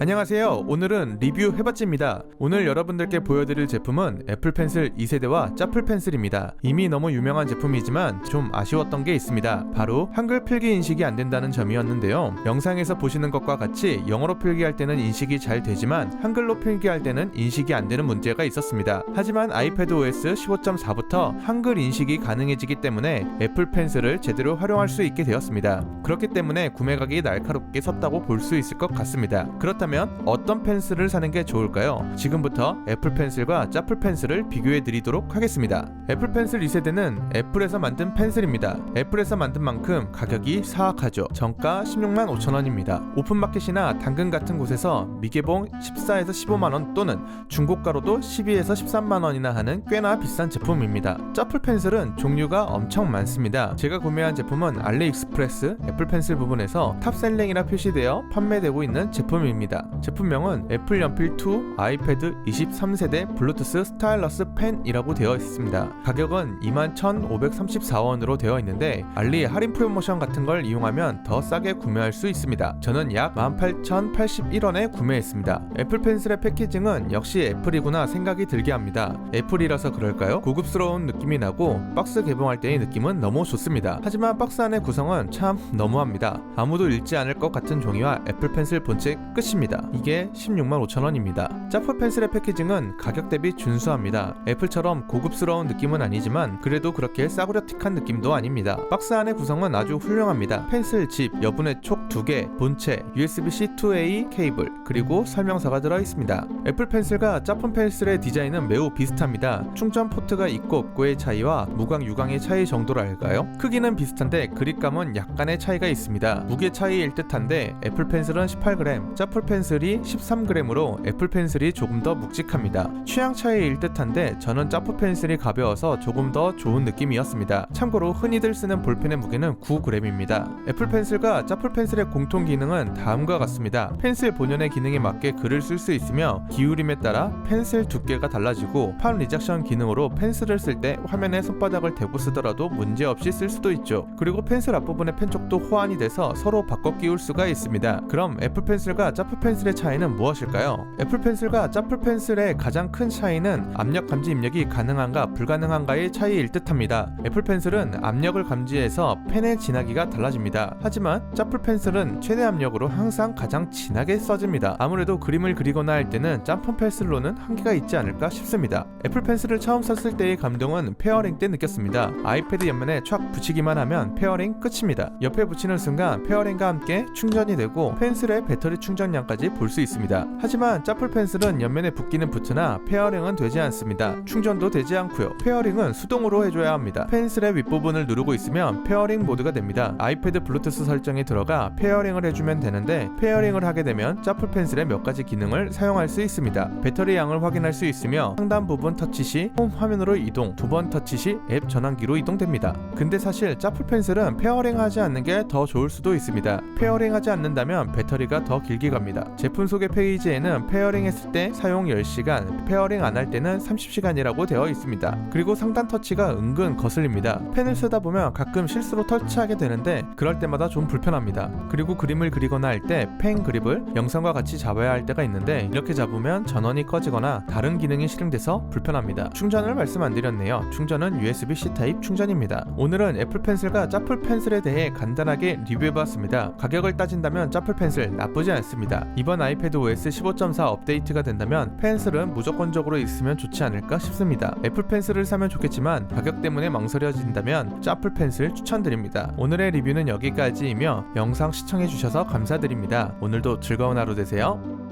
안녕하세요. 오늘은 리뷰 해봤지입니다. 오늘 여러분들께 보여드릴 제품은 애플 펜슬 2세대와 짜플 펜슬입니다. 이미 너무 유명한 제품이지만 좀 아쉬웠던 게 있습니다. 바로 한글 필기 인식이 안 된다는 점이었는데요. 영상에서 보시는 것과 같이 영어로 필기할 때는 인식이 잘 되지만 한글로 필기할 때는 인식이 안 되는 문제가 있었습니다. 하지만 아이패드 OS 15.4부터 한글 인식이 가능해지기 때문에 애플 펜슬을 제대로 활용할 수 있게 되었습니다. 그렇기 때문에 구매가격이 날카롭게 섰다고 볼 수 있을 것 같습니다. 그렇다 면 어떤 펜슬을 사는 게 좋을까요? 지금부터 애플 펜슬과 짜플 펜슬을 비교해 드리도록 하겠습니다. 애플 펜슬 2세대는 애플에서 만든 펜슬입니다. 애플에서 만든 만큼 가격이 사악하죠. 정가 16만 5천 원입니다. 오픈마켓이나 당근 같은 곳에서 미개봉 14에서 15만 원 또는 중고가로도 12에서 13만 원이나 하는 꽤나 비싼 제품입니다. 짜플 펜슬은 종류가 엄청 많습니다. 제가 구매한 제품은 알리익스프레스 애플 펜슬 부분에서 탑셀링이라 표시되어 판매되고 있는 제품입니다. 제품명은 애플 연필 2 아이패드 23세대 블루투스 스타일러스 펜이라고 되어 있습니다. 가격은 21,534원으로 되어 있는데 알리 할인 프로모션 같은 걸 이용하면 더 싸게 구매할 수 있습니다. 저는 약 18,081원에 구매했습니다. 애플 펜슬의 패키징은 역시 애플이구나 생각이 들게 합니다. 애플이라서 그럴까요? 고급스러운 느낌이 나고 박스 개봉할 때의 느낌은 너무 좋습니다. 하지만 박스 안의 구성은 참 너무합니다. 아무도 읽지 않을 것 같은 종이와 애플 펜슬 본체 끝입니다. 이게 16만 5천 원입니다. 짜프 펜슬의 패키징은 가격 대비 준수합니다. 애플처럼 고급스러운 느낌은 아니지만 그래도 그렇게 싸구려틱한 느낌도 아닙니다. 박스 안의 구성은 아주 훌륭합니다. 펜슬 집, 여분의 촉 2개, 본체, USB-C 2A 케이블, 그리고 설명서가 들어 있습니다. 애플 펜슬과 짜품 펜슬의 디자인은 매우 비슷합니다. 충전 포트가 있고 없고의 차이와 무광 유광의 차이 정도랄까요? 크기는 비슷한데 그립감은 약간의 차이가 있습니다. 무게 차이일 듯한데 애플 펜슬은 18g, 짜플 펜슬 이 13g으로 애플 펜슬이 조금 더 묵직합니다. 취향 차이일 듯한데 저는 짜프 펜슬이 가벼워서 조금 더 좋은 느낌이었습니다. 참고로 흔히들 쓰는 볼펜의 무게는 9g입니다. 애플 펜슬과 짜플 펜슬의 공통 기능은 다음과 같습니다. 펜슬 본연의 기능에 맞게 글을 쓸 수 있으며 기울임에 따라 펜슬 두께가 달라지고 판 리젝션 기능으로 펜슬을 쓸 때 화면에 손바닥을 대고 쓰더라도 문제없이 쓸 수도 있죠. 그리고 펜슬 앞부분의 펜쪽도 호환이 돼서 서로 바꿔 끼울 수가 있습니다. 그럼 애플 펜슬과 짜플 펜슬의 차이는 무엇일까요? 애플 펜슬과 짜플 펜슬의 가장 큰 차이는 압력 감지 입력이 가능한가 불가능한가의 차이일 듯합니다. 애플 펜슬은 압력을 감지해서 펜의 진하기가 달라집니다. 하지만 짜플 펜슬은 최대 압력으로 항상 가장 진하게 써집니다. 아무래도 그림을 그리거나 할 때는 짬폰 펜슬로는 한계가 있지 않을까 싶습니다. 애플 펜슬을 처음 썼을 때의 감동은 페어링 때 느꼈습니다. 아이패드 옆면에 촥 붙이기만 하면 페어링 끝입니다. 옆에 붙이는 순간 페어링과 함께 충전이 되고 펜슬의 배터리 충전량까지 볼 수 있습니다. 하지만 짜플 펜슬은 옆면에 붙기는 붙으나 페어링은 되지 않습니다. 충전도 되지 않고요. 페어링은 수동으로 해줘야 합니다. 펜슬의 윗부분을 누르고 있으면 페어링 모드가 됩니다. 아이패드 블루투스 설정에 들어가 페어링을 해주면 되는데 페어링을 하게 되면 짜플 펜슬의 몇 가지 기능을 사용할 수 있습니다. 배터리 양을 확인할 수 있으며 상단 부분 터치 시 홈 화면으로 이동, 두 번 터치 시 앱 전환기로 이동됩니다. 근데 사실 짜플 펜슬은 페어링 하지 않는 게 더 좋을 수도 있습니다. 페어링 하지 않는다면 배터리가 더 길게 갑 제품 소개 페이지에는 페어링 했을 때 사용 10시간, 페어링 안 할 때는 30시간이라고 되어 있습니다. 그리고 상단 터치가 은근 거슬립니다. 펜을 쓰다 보면 가끔 실수로 터치하게 되는데 그럴 때마다 좀 불편합니다. 그리고 그림을 그리거나 할 때 펜 그립을 영상과 같이 잡아야 할 때가 있는데 이렇게 잡으면 전원이 꺼지거나 다른 기능이 실행돼서 불편합니다. 충전을 말씀 안 드렸네요. 충전은 USB-C 타입 충전입니다. 오늘은 애플 펜슬과 짜플 펜슬에 대해 간단하게 리뷰해봤습니다. 가격을 따진다면 짜플 펜슬 나쁘지 않습니다. 이번 아이패드 OS 15.4 업데이트가 된다면 펜슬은 무조건적으로 있으면 좋지 않을까 싶습니다. 애플 펜슬을 사면 좋겠지만 가격 때문에 망설여진다면 짜플 펜슬 추천드립니다. 오늘의 리뷰는 여기까지이며 영상 시청해주셔서 감사드립니다. 오늘도 즐거운 하루 되세요.